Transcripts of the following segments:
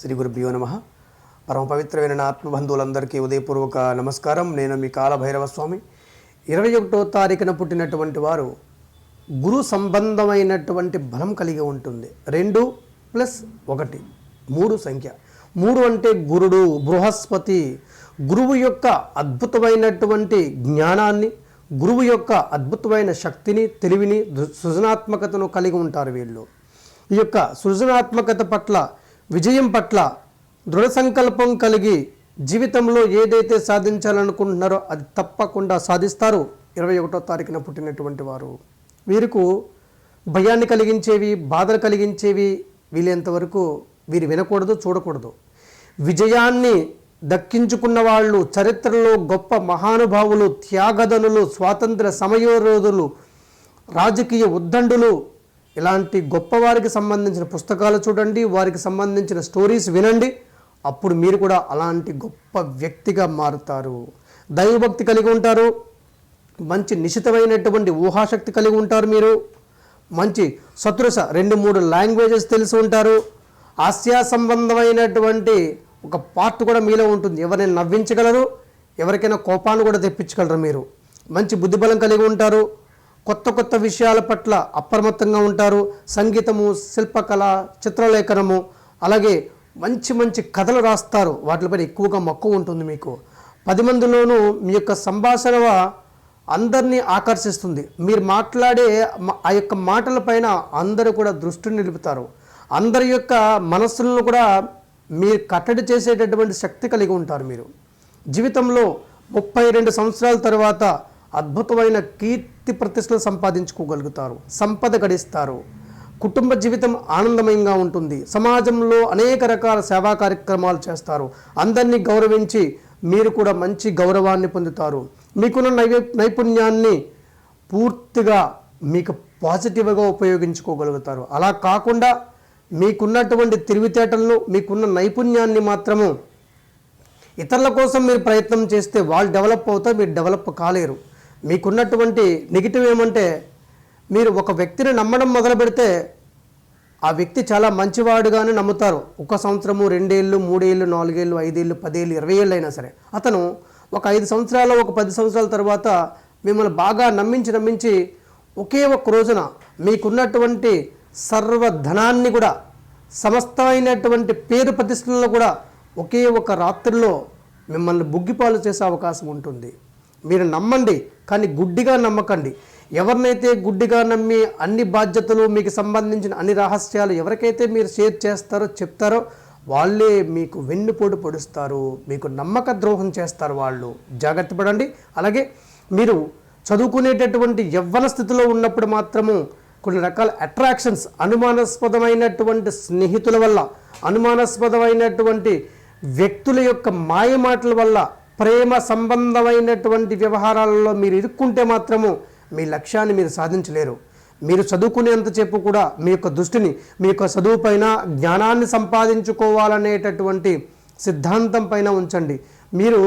శ్రీ గురుభ్యో నమ. పరమ పవిత్రమైన నా ఆత్మబంధువులందరికీ ఉదయపూర్వక నమస్కారం. నేను మీ కాలభైరవ స్వామి ఇరవై ఒకటో తారీఖున పుట్టినటువంటి వారు గురు సంబంధమైనటువంటి బలం కలిగి ఉంటుంది. రెండు ప్లస్ ఒకటి. మూడు సంఖ్య. మూడు అంటే గురుడు బృహస్పతి. గురువు యొక్క అద్భుతమైనటువంటి జ్ఞానాన్ని గురువు యొక్క అద్భుతమైన శక్తిని తెలివిని సృజనాత్మకతను కలిగి ఉంటారు వీళ్ళు. ఈ యొక్క సృజనాత్మకత పట్ల విజయం పట్ల దృఢ సంకల్పం కలిగి జీవితంలో ఏదైతే సాధించాలనుకుంటున్నారో అది తప్పకుండా సాధిస్తారు. ఇరవై ఒకటో తారీఖున పుట్టినటువంటి వారు. వీరికి భయాన్ని కలిగించేవి బాధలు కలిగించేవి వీలైనంతవరకు వీరు వినకూడదు చూడకూడదు. విజయాన్ని దక్కించుకున్న వాళ్ళు చరిత్రలో గొప్ప మహానుభావులు త్యాగదనులు స్వాతంత్ర సమయోరోధులు రాజకీయ ఉద్దండులు ఇలాంటి గొప్పవారికి సంబంధించిన పుస్తకాలు చూడండి వారికి సంబంధించిన స్టోరీస్ వినండి. అప్పుడు మీరు కూడా అలాంటి గొప్ప వ్యక్తిగా మారుతారు. దైవభక్తి కలిగి ఉంటారు. మంచి నిశితమైనటువంటి ఊహాశక్తి కలిగి ఉంటారు మీరు. మంచి సదృశ రెండు మూడు లాంగ్వేజెస్ తెలిసి ఉంటారు. హాస్య సంబంధమైనటువంటి ఒక పార్ట్ కూడా మీలో ఉంటుంది. ఎవరైనా నవ్వించగలరు? ఎవరికైనా కోపాన్ని కూడా తెప్పించగలరు మీరు. మంచి బుద్ధిబలం కలిగి ఉంటారు. కొత్త కొత్త విషయాల పట్ల అప్రమత్తంగా ఉంటారు. సంగీతము శిల్పకళ చిత్రలేఖనము అలాగే మంచి మంచి కథలు రాస్తారు. వాటిపైన ఎక్కువగా మక్కువ ఉంటుంది మీకు. పది మందిలోనూ మీ యొక్క సంభాషణ అందరినీ ఆకర్షిస్తుంది. మీరు మాట్లాడే ఆ యొక్క మాటలపైన అందరూ కూడా దృష్టిని నిలుపుతారు. అందరి యొక్క మనస్సులను కూడా మీరు కట్టడి చేసేటటువంటి శక్తి కలిగి ఉంటారు మీరు. జీవితంలో ముప్పై రెండు సంవత్సరాల తర్వాత అద్భుతమైన కీర్తి ప్రతిష్టలు సంపాదించుకోగలుగుతారు సంపద గడిస్తారు. కుటుంబ జీవితం ఆనందమయంగా ఉంటుంది. సమాజంలో అనేక రకాల సేవా కార్యక్రమాలు చేస్తారు. అందరినీ గౌరవించి మీరు కూడా మంచి గౌరవాన్ని పొందుతారు. మీకున్న నైవే నైపుణ్యాన్ని పూర్తిగా మీకు పాజిటివ్గా ఉపయోగించుకోగలుగుతారు. అలా కాకుండా మీకున్నటువంటి తెలివితేటలను మీకున్న నైపుణ్యాన్ని మాత్రము ఇతరుల కోసం మీరు ప్రయత్నం చేస్తే వాళ్ళు డెవలప్ అవుతారు మీరు డెవలప్ కాలేరు. మీకున్నటువంటి నెగిటివ్ ఏమంటే మీరు ఒక వ్యక్తిని నమ్మడం మొదలు పెడితే ఆ వ్యక్తి చాలా మంచివాడుగానే నమ్ముతారు. ఒక సంవత్సరము రెండేళ్ళు మూడేళ్ళు నాలుగేళ్ళు ఐదేళ్ళు పదేళ్ళు ఇరవై ఏళ్ళు అయినా సరే. అతను ఒక ఐదు సంవత్సరాలు ఒక పది సంవత్సరాల తర్వాత మిమ్మల్ని బాగా నమ్మించి నమ్మించి ఒకే ఒక్క రోజున మీకున్నటువంటి సర్వ ధనాన్ని కూడా సమస్తమైనటువంటి పేరు ప్రతిష్టలను కూడా ఒకే ఒక రాత్రిలో మిమ్మల్ని బుగ్గిపాలు చేసే అవకాశం ఉంటుంది. మీరు నమ్మండి కానీ గుడ్డిగా నమ్మకండి. ఎవరినైతే గుడ్డిగా నమ్మి అన్ని బాధ్యతలు మీకు సంబంధించిన అన్ని రహస్యాలు ఎవరికైతే మీరు షేర్ చేస్తారో చెప్తారో వాళ్ళే మీకు వెన్నుపోటు పొడుస్తారు మీకు నమ్మక ద్రోహం చేస్తారు వాళ్ళు. జాగ్రత్త పడండి. అలాగే మీరు చదువుకునేటటువంటి యవ్వన స్థితిలో ఉన్నప్పుడు మాత్రము కొన్ని రకాల అట్రాక్షన్స్ అనుమానాస్పదమైనటువంటి స్నేహితుల వల్ల అనుమానాస్పదమైనటువంటి వ్యక్తుల యొక్క మాయ మాటల వల్ల ప్రేమ సంబంధమైనటువంటి వ్యవహారాలలో మీరు ఇరుక్కుంటే మాత్రము మీ లక్ష్యాన్ని మీరు సాధించలేరు. మీరు చదువుకునేంత చెప్పు కూడా మీ యొక్క దృష్టిని మీ యొక్క చదువు పైన జ్ఞానాన్ని సంపాదించుకోవాలనేటటువంటి సిద్ధాంతం పైన ఉంచండి. మీరు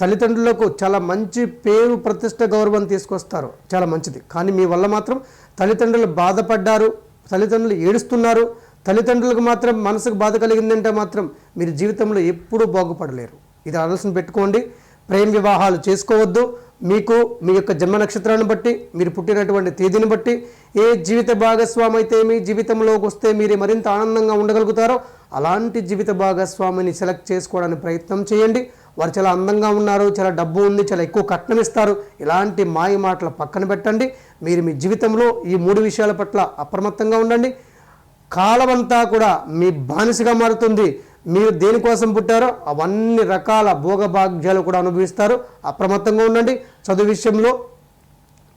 తల్లిదండ్రులకు చాలా మంచి పేరు ప్రతిష్ట గౌరవం తీసుకొస్తారు. చాలా మంచిది. కానీ మీ వల్ల మాత్రం తల్లిదండ్రులు బాధపడ్డారు తల్లిదండ్రులు ఏడుస్తున్నారు తల్లిదండ్రులకు మాత్రం మనసుకు బాధ కలిగిందంటే మాత్రం మీరు జీవితంలో ఎప్పుడూ బాగుపడలేరు. ఇది ఆలోచన పెట్టుకోండి. ప్రేమ వివాహాలు చేసుకోవద్దు. మీకు మీ యొక్క జన్మ నక్షత్రాన్ని బట్టి మీరు పుట్టినటువంటి తేదీని బట్టి ఏ జీవిత భాగస్వామి అయితే మీ జీవితంలోకి వస్తే మీరు మరింత ఆనందంగా ఉండగలుగుతారో అలాంటి జీవిత భాగస్వామిని సెలెక్ట్ చేసుకోవడానికి ప్రయత్నం చేయండి. వారు చాలా అందంగా ఉన్నారు చాలా డబ్బు ఉంది చాలా ఎక్కువ కట్నం ఇస్తారు. ఇలాంటి మాయ మాటలు పక్కన పెట్టండి. మీరు మీ జీవితంలో ఈ మూడు విషయాల పట్ల అప్రమత్తంగా ఉండండి. కాలమంతా కూడా మీ బానిసగా మారుతుంది. మీరు దేనికోసం పుట్టారో అవన్నీ రకాల భోగభాగ్యాలు కూడా అనుభవిస్తారు. అప్రమత్తంగా ఉండండి. చదువు విషయంలో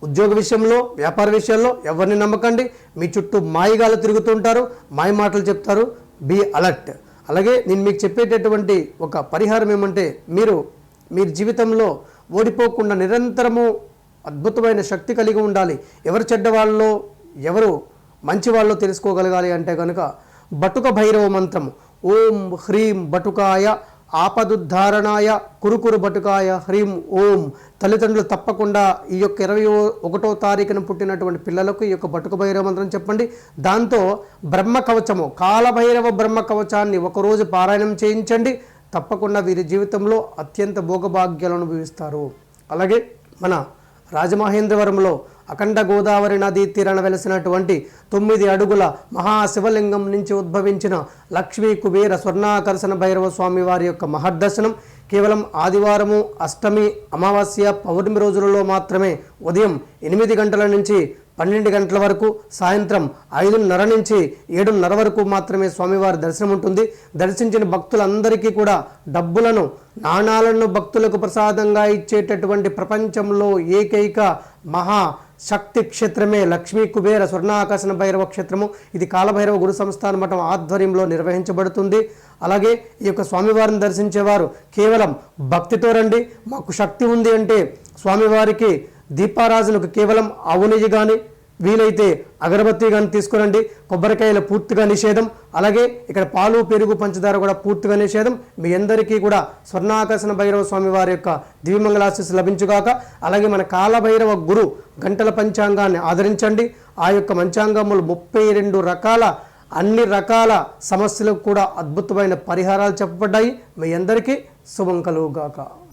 ఉద్యోగ విషయంలో వ్యాపార విషయంలో ఎవరిని నమ్మకండి. మీ చుట్టూ మాయగాలు తిరుగుతుంటారు మాయ మాటలు చెప్తారు. Be alert. అలాగే నేను మీకు చెప్పేటటువంటి ఒక పరిహారం ఏమంటే మీరు మీరు జీవితంలో ఓడిపోకుండా నిరంతరము అద్భుతమైన శక్తి కలిగి ఉండాలి. ఎవరు చెడ్డవాళ్ళలో ఎవరు మంచి వాళ్ళో తెలుసుకోగలగాలి అంటే కనుక బటుక భైరవ మంత్రం ఓం హ్రీం బటుకాయ ఆపదుద్ధారణాయ కురుకురు బటుకాయ హ్రీం ఓం. తల్లిదండ్రులు తప్పకుండా ఈ యొక్క ఇరవై ఒకటో తారీఖున పుట్టినటువంటి పిల్లలకు ఈ యొక్క బటుక భైరవ మంత్రం చెప్పండి. దాంతో బ్రహ్మ కవచము కాలభైరవ బ్రహ్మ కవచాన్ని ఒకరోజు పారాయణం చేయించండి. తప్పకుండా వీరి జీవితంలో అత్యంత భోగభాగ్యాలను అనుభవిస్తారు. అలాగే మన రాజమహేంద్రవరంలో అఖండ గోదావరి నదీ తీరాన వెలసినటువంటి తొమ్మిది అడుగుల మహాశివలింగం నుంచి ఉద్భవించిన లక్ష్మీ కుబేర స్వర్ణాకర్షణ భైరవ స్వామి వారి యొక్క మహర్దర్శనం. కేవలం ఆదివారము అష్టమి అమావాస్య పౌర్ణమి రోజులలో మాత్రమే ఉదయం ఎనిమిది గంటల నుంచి పన్నెండు గంటల వరకు సాయంత్రం ఐదున్నర నుంచి ఏడున్నర వరకు మాత్రమే స్వామివారి దర్శనం ఉంటుంది. దర్శించిన భక్తులందరికీ కూడా డబ్బులను నాణాలను భక్తులకు ప్రసాదంగా ఇచ్చేటటువంటి ప్రపంచంలో ఏకైక మహా శక్తి క్షేత్రమే లక్ష్మీ కుబేర స్వర్ణాకర్షణ భైరవ క్షేత్రము. ఇది కాలభైరవ గురు సంస్థాన మఠం ఆధ్వర్యంలో నిర్వహించబడుతుంది. అలాగే ఈ యొక్క స్వామివారిని దర్శించేవారు కేవలం భక్తితో రండి. మాకు శక్తి ఉంది అంటే స్వామివారికి దీపారాజులకు కేవలం అవునిది కానీ వీలైతే అగరబత్తి కానీ తీసుకురండి. కొబ్బరికాయలు పూర్తిగా నిషేధం. అలాగే ఇక్కడ పాలు పెరుగు పంచదార కూడా పూర్తిగా నిషేధం. మీ అందరికీ కూడా స్వర్ణాకర్షణ భైరవ స్వామి వారి యొక్క దివ్యమంగళాశీస్సు లభించుగాక. అలాగే మన కాలభైరవ గురు గంటల పంచాంగాన్ని ఆదరించండి. ఆ యొక్క పంచాంగములు ముప్పై రెండు రకాల అన్ని రకాల సమస్యలకు కూడా అద్భుతమైన పరిహారాలు చెప్పబడ్డాయి. మీ అందరికీ శుభం కలుగుగాక.